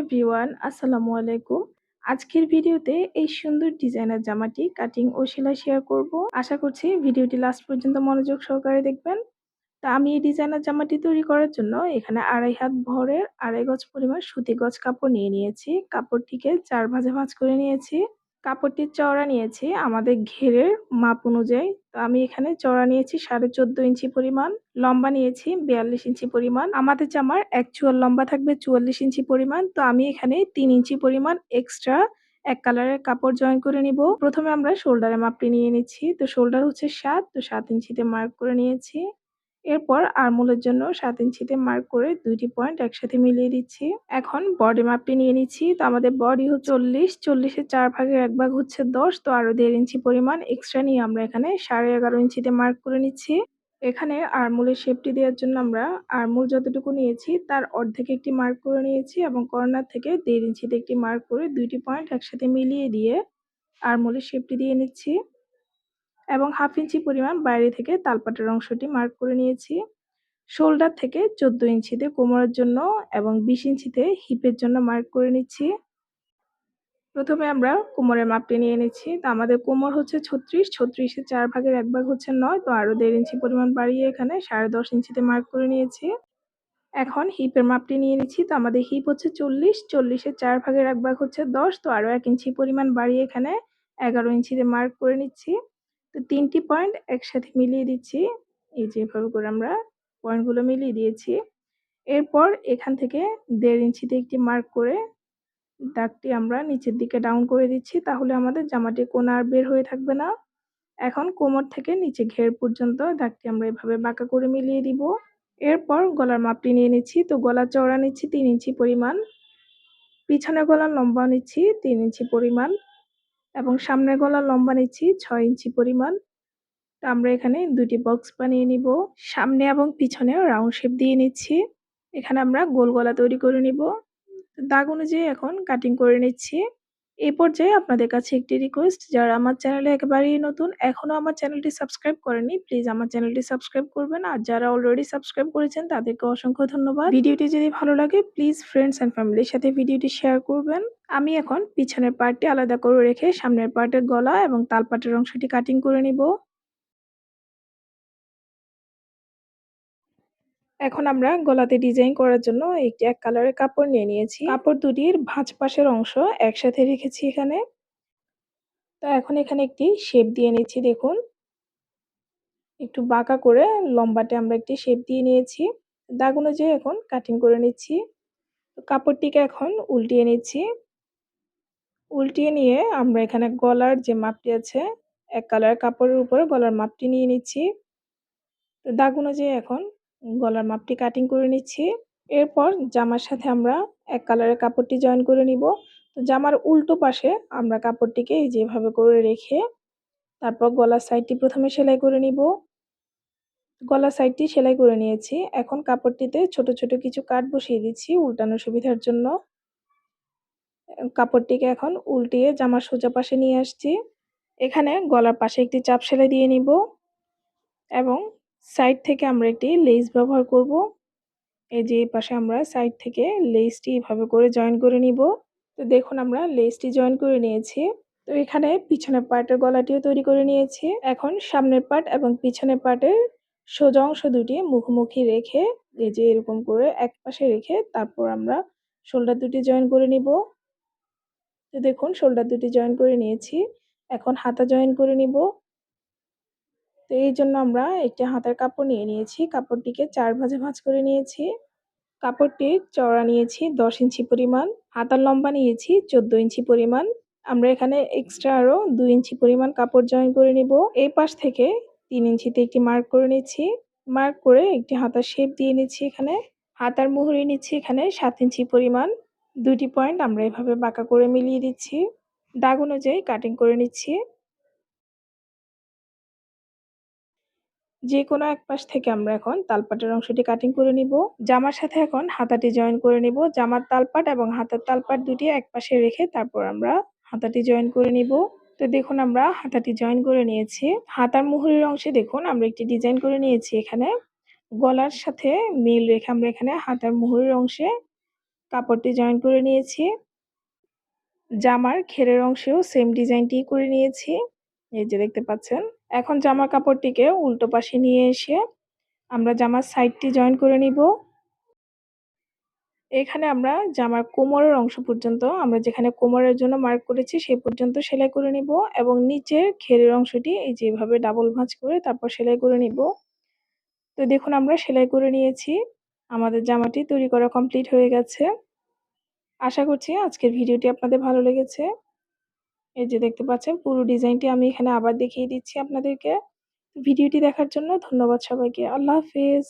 Everyone আসসালামু আলাইকুম। আজকের ভিডিওতে এই সুন্দর ডিজাইনের জামাটি কাটিং ও সেলাই শেয়ার করব। আশা করছি ভিডিওটি লাস্ট পর্যন্ত মনোযোগ সহকারে দেখবেন। তা আমি এই ডিজাইনের জামাটি তৈরি করার জন্য এখানে আড়াই হাত ভরের আড়াই গজ পরিমাণ সুতি গজ কাপড় নিয়ে নিয়েছি। কাপড়টিকে চার ভাজে ভাঁজ করে নিয়েছি। কাপড়টির চওড়া নিয়েছি, আমাদের ঘেরের মাপ অনুযায়ী। তো আমি এখানে চওড়া নিয়েছি সাড়ে চোদ্দ ইঞ্চি পরিমাণ, লম্বা নিয়েছি বিয়াল্লিশ ইঞ্চি পরিমাণ। আমাদের জামার অ্যাকচুয়াল লম্বা থাকবে চুয়াল্লিশ ইঞ্চি পরিমাণ। তো আমি এখানে তিন ইঞ্চি পরিমাণ এক্সট্রা এক কালারের কাপড় জয়েন করে নিব। প্রথমে আমরা শোল্ডারের মাপটি নিয়ে নিচ্ছি। তো শোল্ডার হচ্ছে সাত, তো সাত ইঞ্চিতে মার্ক করে নিয়েছি। এরপর আরমোলের জন্য সাত ইঞ্চিতে মার্ক করে দুইটি পয়েন্ট একসাথে মিলিয়ে দিচ্ছি। এখন বডি মাপটি নিয়ে নিচ্ছি। তো আমাদের বডি হচ্ছে চল্লিশ, চল্লিশের চার ভাগের এক ভাগ হচ্ছে দশ। তো আরও দেড় ইঞ্চি পরিমাণ এক্সট্রা নিয়ে আমরা এখানে সাড়ে এগারো ইঞ্চিতে মার্ক করে নিচ্ছি। এখানে আরমোলের শেপটি দেওয়ার জন্য আমরা আরমোল যতটুকু নিয়েছি, তার অর্ধেক একটি মার্ক করে নিয়েছি এবং কর্নার থেকে দেড় ইঞ্চিতে একটি মার্ক করে দুইটি পয়েন্ট একসাথে মিলিয়ে দিয়ে আরমোলের শেপটি দিয়ে নিচ্ছি। এবং হাফ ইঞ্চি পরিমাণ বাইরে থেকে তালপাটের অংশটি মার্ক করে নিয়েছি। শোল্ডার থেকে চোদ্দ ইঞ্চিতে কোমরের জন্য এবং বিশ ইঞ্চিতে হিপের জন্য মার্ক করে নিচ্ছি। প্রথমে আমরা কোমরের মাপটি নিয়ে নিচ্ছি। তো আমাদের কোমর হচ্ছে ছত্রিশ ছত্রিশের চার ভাগের এক ভাগ হচ্ছে নয়, তো আরও দেড় ইঞ্চি পরিমাণ বাড়িয়ে এখানে সাড়ে দশ ইঞ্চিতে মার্ক করে নিয়েছি। এখন হিপের মাপটি নিয়ে নিচ্ছি। তো আমাদের হিপ হচ্ছে চল্লিশ চল্লিশের চার ভাগের এক ভাগ হচ্ছে দশ, তো আরও এক ইঞ্চি পরিমাণ বাড়িয়ে এখানে এগারো ইঞ্চিতে মার্ক করে নিচ্ছি। তো তিনটি পয়েন্ট একসাথে মিলিয়ে দিচ্ছি। এই যে এভাবে করে আমরা পয়েন্টগুলো মিলিয়ে দিয়েছি। এরপর এখান থেকে দেড় ইঞ্চিতে একটি মার্ক করে দাগটি আমরা নিচের দিকে ডাউন করে দিচ্ছি। তাহলে আমাদের জামাটি কোনা আর বের হয়ে থাকবে না। এখন কোমর থেকে নিচে ঘের পর্যন্ত দাগটি আমরা এভাবে বাঁকা করে মিলিয়ে দিব। এরপর গলার মাপটি নিয়ে নিচ্ছি। তো গলা চওড়া নিচ্ছি তিন ইঞ্চি পরিমাণ। পিছনে গলার লম্বা নিচ্ছি তিন ইঞ্চি পরিমাণ। এবং সামনের গলা লম্বা নিচ্ছি, ছয় ইঞ্চি পরিমাণ। তো আমরা এখানে দুটি বক্স বানিয়ে নিব। সামনে এবং পিছনে রাউন্ড শেপ দিয়ে নিচ্ছি। এখানে আমরা গোল গলা তৈরি করে নিব। দাগ অনুযায়ী এখন কাটিং করে নিচ্ছি। এই পর্যায়ে আপনাদের কাছে একটি রিকোয়েস্ট যারা আমার চ্যানেলে একেবারেই নতুন এখনও আমার চ্যানেলটি সাবস্ক্রাইব করেনি প্লিজ আমার চ্যানেলটি সাবস্ক্রাইব করবেন। আর যারা অলরেডি সাবস্ক্রাইব করেছেন, তাদেরকে অসংখ্য ধন্যবাদ। ভিডিওটি যদি ভালো লাগে প্লিজ ফ্রেন্ডস অ্যান্ড ফ্যামিলির সাথে ভিডিওটি শেয়ার করবেন। আমি এখন পিছনের পার্টটি আলাদা করে রেখে সামনের পার্টের গলা এবং তালপাটের অংশটি কাটিং করে নিব। এখন আমরা গলাতে ডিজাইন করার জন্য একটি এক কালারের কাপড় নিয়ে নিয়েছি। কাপড় দুটির ভাঁজ পাশের অংশ একসাথে রেখেছি এখানে। তো এখন এখানে একটি শেপ দিয়ে নিচ্ছি দেখুন। একটু বাঁকা করে লম্বাটে আমরা একটি শেপ দিয়ে নিয়েছি। দাগ অনুযায়ী এখন কাটিং করে নিচ্ছি। কাপড়টিকে এখন উল্টিয়ে নিচ্ছি। উল্টিয়ে নিয়ে আমরা এখানে গলার যে মাপটি আছে, এক কালার কাপড়ের উপরে গলার মাপটি নিয়ে নিচ্ছি। তো দাগ অনুযায়ী এখন গলার মাপটি কাটিং করে নিচ্ছি। এরপর জামার সাথে আমরা এক কালারের কাপড়টি জয়েন করে নিব। তো জামার উল্টো পাশে আমরা কাপড়টিকে যেভাবে করে রেখে তারপর গলার সাইডটি প্রথমে সেলাই করে নিব। গলার সাইডটি সেলাই করে নিয়েছি। এখন কাপড়টিতে ছোট ছোট কিছু কাট বসিয়ে দিচ্ছি উল্টানোর সুবিধার জন্য। কাপড়টিকে এখন উল্টিয়ে জামার সোজা পাশে নিয়ে আসছি। এখানে গলার পাশে একটি চাপ সেলাই দিয়ে নিব এবং সাইড থেকে আমরা একটি লেস ব্যবহার করব। এই যে পাশে আমরা সাইড থেকে লেসটি এভাবে করে জয়েন করে নিব। তো দেখুন আমরা লেসটি জয়েন করে নিয়েছি। তো এখানে পিছনের পার্টের গলাটিও তৈরি করে নিয়েছি। এখন সামনের পার্ট এবং পিছনের পার্টের সোজা অংশ দুটি মুখোমুখি রেখে এই যে এরকম করে এক পাশে রেখে তারপর আমরা শোল্ডার দুটি জয়েন করে নিব। তো দেখুন শোল্ডার দুটি জয়েন করে নিয়েছি। এখন হাতা জয়েন করে নিব। তো এই জন্য আমরা একটি হাতার কাপড় নিয়ে নিয়েছি। কাপড়টিকে চার ভাজে ভাঁজ করে নিয়েছি। কাপড়টি চওড়া নিয়েছি দশ ইঞ্চি পরিমাণ, হাতার লম্বা নিয়েছি চোদ্দ ইঞ্চি পরিমাণ। আমরা এখানে এক্সট্রা আরও দুই ইঞ্চি পরিমাণ কাপড় জয়েন করে নিব। এই পাশ থেকে তিন ইঞ্চিতে একটি মার্ক করে নিচ্ছি। মার্ক করে একটি হাতার শেপ দিয়ে নিচ্ছি এখানে। হাতার মুহুরি নিচ্ছি এখানে সাত ইঞ্চি পরিমাণ। দুটি পয়েন্ট আমরা এভাবে বাঁকা করে মিলিয়ে দিচ্ছি। দাগ অনুযায়ী কাটিং করে নিচ্ছি। যে কোনো এক পাশ থেকে আমরা এখন তালপাটের অংশটি কাটিং করে নিব। জামার সাথে এখন হাতাটি জয়েন করে নিব। জামার তালপাট এবং হাতার তালপাট দুটি এক পাশে রেখে তারপর আমরা হাতাটি জয়েন করে নিব। তো দেখুন আমরা হাতাটি জয়েন করে নিয়েছি। হাতার মুহুরির অংশে দেখুন আমরা একটি ডিজাইন করে নিয়েছি। এখানে গলার সাথে মিল রেখে আমরা এখানে হাতার মুহুরির অংশে কাপড়টি জয়েন করে নিয়েছি। জামার ঘেরের অংশেও সেম ডিজাইনটি করে নিয়েছি। এই যে দেখতে পাচ্ছেন। এখন জামা কাপড়টিকে উল্টো পাশে নিয়ে এসে আমরা জামার সাইডটি জয়েন করে নিব। এখানে আমরা জামার কোমরের অংশ পর্যন্ত, আমরা যেখানে কোমরের জন্য মার্ক করেছি সেই পর্যন্ত সেলাই করে নিব এবং নিচের ঘেরের অংশটি এই যেভাবে ডাবল ভাঁজ করে তারপর সেলাই করে নিব। তো দেখুন আমরা সেলাই করে নিয়েছি, আমাদের জামাটি তৈরি করা কমপ্লিট হয়ে গেছে। আশা করছি আজকের ভিডিওটি আপনাদের ভালো লেগেছে। এই যে দেখতে পাচ্ছেন, পুরো ডিজাইনটি আমি এখানে আবার দেখিয়ে দিচ্ছি আপনাদেরকে। ভিডিওটি দেখার জন্য ধন্যবাদ সবাইকে। আল্লাহ হাফেজ।